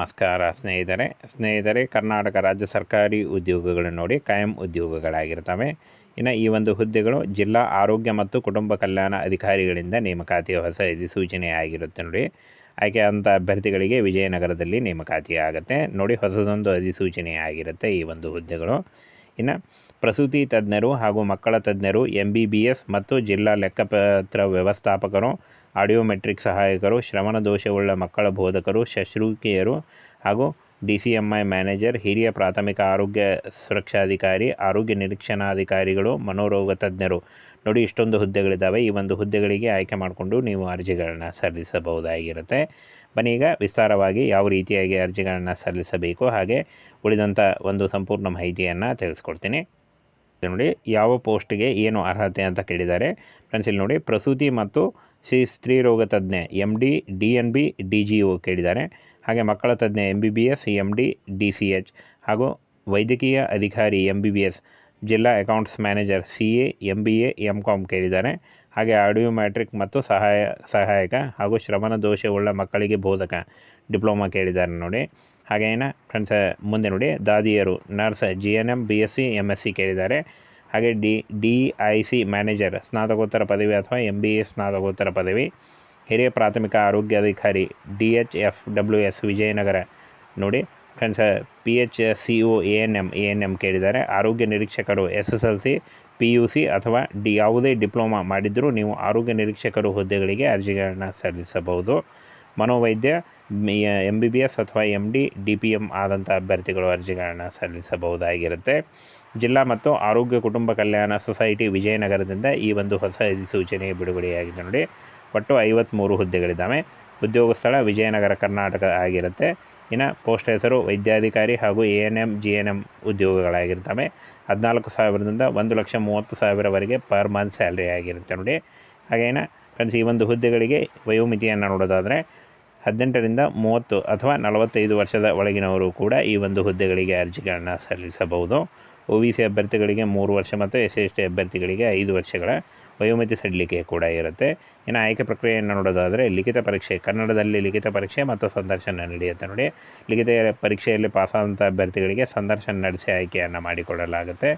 ನಮಸ್ಕಾರ ಸ್ನೇಹಿತರೆ. ಸ್ನೇಹಿತರೆ, ಕರ್ನಾಟಕ ರಾಜ್ಯ ಸರ್ಕಾರಿ ಉದ್ಯೋಗಗಳು ನೋಡಿ ಕಾಯಂ ಉದ್ಯೋಗಗಳಾಗಿರ್ತವೆ. ಇನ್ನು ಈ ಒಂದು ಹುದ್ದೆಗಳು ಜಿಲ್ಲಾ ಆರೋಗ್ಯ ಮತ್ತು ಕುಟುಂಬ ಕಲ್ಯಾಣ ಅಧಿಕಾರಿಗಳಿಂದ ನೇಮಕಾತಿಯ ಹೊಸ ಅಧಿಸೂಚನೆ ಆಗಿರುತ್ತೆ ನೋಡಿ. ಆಯ್ಕೆ ಅಂತ ಅಭ್ಯರ್ಥಿಗಳಿಗೆ ವಿಜಯನಗರದಲ್ಲಿ ನೇಮಕಾತಿ ಆಗುತ್ತೆ ನೋಡಿ ಹೊಸದೊಂದು ಅಧಿಸೂಚನೆ ಆಗಿರುತ್ತೆ ಈ ಒಂದು ಹುದ್ದೆಗಳು. ಇನ್ನು ಪ್ರಸೂತಿ ತಜ್ಞರು ಹಾಗೂ ಮಕ್ಕಳ ತಜ್ಞರು ಎಂ ಬಿ ಬಿ ಎಸ್ ಮತ್ತು ಜಿಲ್ಲಾ ಲೆಕ್ಕಪತ್ರ ವ್ಯವಸ್ಥಾಪಕರು ಆಡಿಯೋಮೆಟ್ರಿಕ್ ಸಹಾಯಕರು ಶ್ರವಣ ದೋಷವುಳ್ಳ ಮಕ್ಕಳ ಬೋಧಕರು ಶುಶ್ರೂಷಕಿಯರು ಹಾಗೂ D C M I manager, ಹಿರಿಯ ಪ್ರಾಥಮಿಕ ಆರೋಗ್ಯ ಸುರಕ್ಷಾಧಿಕಾರಿ, ಆರೋಗ್ಯ ನಿರೀಕ್ಷಣಾಧಿಕಾರಿಗಳು, ಮನೋರೋಗ ತಜ್ಞರು. ನೋಡಿ, ಇಷ್ಟೊಂದು ಹುದ್ದೆಗಳಿದ್ದಾವೆ. ಈ ಒಂದು ಹುದ್ದೆಗಳಿಗೆ ಆಯ್ಕೆ ಮಾಡಿಕೊಂಡು ನೀವು ಅರ್ಜಿಗಳನ್ನು ಸಲ್ಲಿಸಬಹುದಾಗಿರುತ್ತೆ. ಬನ್ನಿ ಈಗ ವಿಸ್ತಾರವಾಗಿ ಯಾವ ರೀತಿಯಾಗಿ ಅರ್ಜಿಗಳನ್ನು ಸಲ್ಲಿಸಬೇಕು ಹಾಗೆ ಉಳಿದಂಥ ಒಂದು ಸಂಪೂರ್ಣ ಮಾಹಿತಿಯನ್ನು ತಿಳಿಸ್ಕೊಡ್ತೀನಿ. ನೋಡಿ, ಯಾವ ಪೋಸ್ಟ್ಗೆ ಏನು ಅರ್ಹತೆ ಅಂತ ಕೇಳಿದ್ದಾರೆ. ಫ್ರೆಂಡ್ಸ್, ಇಲ್ಲಿ ನೋಡಿ, ಪ್ರಸೂತಿ ಮತ್ತು ಶ್ರೀ ಸ್ತ್ರೀ ರೋಗ ತಜ್ಞೆ M D D N B D G O ಕೇಳಿದ್ದಾರೆ. ಹಾಗೆ ಮಕ್ಕಳ ತಜ್ಞೆ M B B S M D D C H ಹಾಗೂ ವೈದ್ಯಕೀಯ ಅಧಿಕಾರಿ ಎಂ ಬಿ ಬಿ ಎಸ್ ಜಿಲ್ಲಾ accounts manager C A M B A M com ಕೇಳಿದ್ದಾರೆ. ಹಾಗೆ ಆಡಿಯೋ ಮ್ಯಾಟ್ರಿಕ್ ಮತ್ತು ಸಹಾಯ, ಸಹಾಯಕ ಹಾಗೂ ಶ್ರವಣ ದೋಷವುಳ್ಳ ಮಕ್ಕಳಿಗೆ ಬೋಧಕ ಡಿಪ್ಲೊಮಾ ಕೇಳಿದ್ದಾರೆ ನೋಡಿ. ಹಾಗೇನ ಫ್ರೆಂಡ್ಸ್ ಮುಂದೆ ನೋಡಿ ದಾದಿಯರು nurse G N M B S C M S C ಕೇಳಿದ್ದಾರೆ. ಹಾಗೆ D D I C manager, ಸ್ನಾತಕೋತ್ತರ ಪದವಿ ಅಥವಾ ಎಂ ಬಿ ಎ ಸ್ನಾತಕೋತ್ತರ ಪದವಿ. ಹಿರಿಯ ಪ್ರಾಥಮಿಕ ಆರೋಗ್ಯಾಧಿಕಾರಿ D H F W S Vijayanagara. ನೋಡಿ, friends P H C O A N M A N M ಕೇಳಿದ್ದಾರೆ. ಆರೋಗ್ಯ ನಿರೀಕ್ಷಕರು S S L C P U C ಅಥವಾ ಡಿ, ಯಾವುದೇ ಡಿಪ್ಲೊಮಾ ಮಾಡಿದ್ದರೂ ನೀವು ಆರೋಗ್ಯ ನಿರೀಕ್ಷಕರು ಹುದ್ದೆಗಳಿಗೆ ಅರ್ಜಿಗಳನ್ನು ಸಲ್ಲಿಸಬಹುದು. ಮನೋವೈದ್ಯ ಎಂ ಬಿ ಬಿ ಎಸ್ ಅಥವಾ M D D P M ಆದಂಥ ಅಭ್ಯರ್ಥಿಗಳು ಅರ್ಜಿಗಳನ್ನು ಸಲ್ಲಿಸಬಹುದಾಗಿರುತ್ತೆ. ಜಿಲ್ಲಾ ಮತ್ತು ಆರೋಗ್ಯ ಕುಟುಂಬ ಕಲ್ಯಾಣ ಸೊಸೈಟಿ ವಿಜಯನಗರದಿಂದ ಈ ಒಂದು ಹೊಸ ಅಧಿಸೂಚನೆ ಬಿಡುಗಡೆಯಾಗಿದೆ ನೋಡಿ. ಒಟ್ಟು ಐವತ್ತ್ಮೂರು ಹುದ್ದೆಗಳಿದ್ದಾವೆ. ಉದ್ಯೋಗ ಸ್ಥಳ ವಿಜಯನಗರ, ಕರ್ನಾಟಕ ಆಗಿರುತ್ತೆ. ಇನ್ನು ಪೋಸ್ಟ್ ಹೆಸರು ವೈದ್ಯಾಧಿಕಾರಿ ಹಾಗೂ A N M G N M ಉದ್ಯೋಗಗಳಾಗಿರ್ತವೆ. ಹದಿನಾಲ್ಕು ಸಾವಿರದಿಂದ ಒಂದು ಲಕ್ಷ ಮೂವತ್ತು ಸಾವಿರವರೆಗೆ ಪರ್ ಮಂತ್ ಸ್ಯಾಲ್ರಿ ಆಗಿರುತ್ತೆ ನೋಡಿ. ಹಾಗೇನ ಫ್ರೆಂಡ್ಸ್ ಈ ಒಂದು ಹುದ್ದೆಗಳಿಗೆ ವಯೋಮಿತಿಯನ್ನು ನೋಡೋದಾದರೆ ಹದಿನೆಂಟರಿಂದ ಮೂವತ್ತು ಅಥವಾ ನಲವತ್ತೈದು ವರ್ಷದ ಒಳಗಿನವರು ಕೂಡ ಈ ಒಂದು ಹುದ್ದೆಗಳಿಗೆ ಅರ್ಜಿಗಳನ್ನು ಸಲ್ಲಿಸಬಹುದು. ಒ ಬಿ ಸಿ ಅಭ್ಯರ್ಥಿಗಳಿಗೆ ಮೂರು ವರ್ಷ ಮತ್ತು ಎಸ್ ಎಸ್ ಟಿ ಅಭ್ಯರ್ಥಿಗಳಿಗೆ ಐದು ವರ್ಷಗಳ ವಯೋಮಿತಿ ಸಡಿಲಿಕೆ ಕೂಡ ಇರುತ್ತೆ. ಇನ್ನು ಆಯ್ಕೆ ಪ್ರಕ್ರಿಯೆಯನ್ನು ನೋಡೋದಾದರೆ ಲಿಖಿತ ಪರೀಕ್ಷೆ, ಕನ್ನಡದಲ್ಲಿ ಲಿಖಿತ ಪರೀಕ್ಷೆ ಮತ್ತು ಸಂದರ್ಶನ ನಡೆಯುತ್ತೆ ನೋಡಿ. ಲಿಖಿತ ಪರೀಕ್ಷೆಯಲ್ಲಿ ಪಾಸಾದಂಥ ಅಭ್ಯರ್ಥಿಗಳಿಗೆ ಸಂದರ್ಶನ ನಡೆಸಿ ಆಯ್ಕೆಯನ್ನು ಮಾಡಿಕೊಡಲಾಗುತ್ತೆ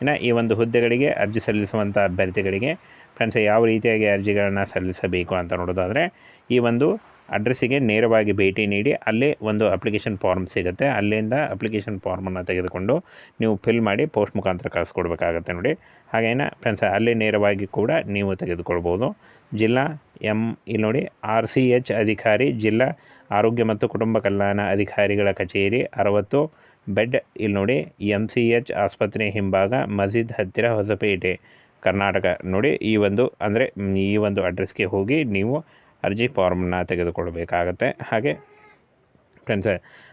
ಇನ್ನು ಈ ಒಂದು ಹುದ್ದೆಗಳಿಗೆ ಅರ್ಜಿ ಸಲ್ಲಿಸುವಂಥ ಅಭ್ಯರ್ಥಿಗಳಿಗೆ ಫ್ರೆಂಡ್ಸ್, ಯಾವ ರೀತಿಯಾಗಿ ಅರ್ಜಿಗಳನ್ನು ಸಲ್ಲಿಸಬೇಕು ಅಂತ ನೋಡೋದಾದರೆ ಈ ಒಂದು ಅಡ್ರೆಸ್ಸಿಗೆ ನೇರವಾಗಿ ಭೇಟಿ ನೀಡಿ, ಅಲ್ಲೇ ಒಂದು ಅಪ್ಲಿಕೇಶನ್ ಫಾರ್ಮ್ ಸಿಗುತ್ತೆ. ಅಲ್ಲಿಂದ ಅಪ್ಲಿಕೇಶನ್ ಫಾರ್ಮನ್ನು ತೆಗೆದುಕೊಂಡು ನೀವು ಫಿಲ್ ಮಾಡಿ ಪೋಸ್ಟ್ ಮುಖಾಂತರ ಕಳಿಸ್ಕೊಡ್ಬೇಕಾಗತ್ತೆ ನೋಡಿ. ಹಾಗೇನ ಫ್ರೆಂಡ್ಸ್ ಅಲ್ಲೇ ನೇರವಾಗಿ ಕೂಡ ನೀವು ತೆಗೆದುಕೊಳ್ಬೋದು. ಜಿಲ್ಲಾ ಎಂ ಇಲ್ಲಿ ನೋಡಿ, ಆರ್ ಸಿ ಎಚ್ ಅಧಿಕಾರಿ, ಜಿಲ್ಲಾ ಆರೋಗ್ಯ ಮತ್ತು ಕುಟುಂಬ ಕಲ್ಯಾಣ ಅಧಿಕಾರಿಗಳ ಕಚೇರಿ, ಅರವತ್ತು ಬೆಡ್, ಇಲ್ಲಿ ನೋಡಿ ಎಂ ಸಿ ಎಚ್ ಆಸ್ಪತ್ರೆ ಹಿಂಭಾಗ, ಮಸೀದ್ ಹತ್ತಿರ ಹೊಸಪೇಟೆ, ಕರ್ನಾಟಕ. ನೋಡಿ, ಈ ಒಂದು, ಅಂದರೆ, ಈ ಒಂದು ಅಡ್ರೆಸ್ಗೆ ಹೋಗಿ ನೀವು ಅರ್ಜಿ ಫಾರ್ಮನ್ನ ತೆಗೆದುಕೊಳ್ಬೇಕಾಗತ್ತೆ. ಹಾಗೆ ಫ್ರೆಂಡ್ಸ್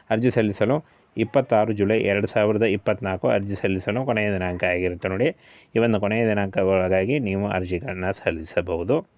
ಅರ್ಜಿ ಸಲ್ಲಿಸಲು ಇಪ್ಪತ್ತಾರು ಜುಲೈ ಎರಡು ಸಾವಿರದ ಇಪ್ಪತ್ತ್ನಾಲ್ಕು ಅರ್ಜಿ ಸಲ್ಲಿಸಲು ಕೊನೆಯ ದಿನಾಂಕ ಆಗಿರುತ್ತೆ ನೋಡಿ. ಈ ಒಂದು ಕೊನೆಯ ದಿನಾಂಕ ಒಳಗಾಗಿ ನೀವು ಅರ್ಜಿಗಳನ್ನು ಸಲ್ಲಿಸಬಹುದು.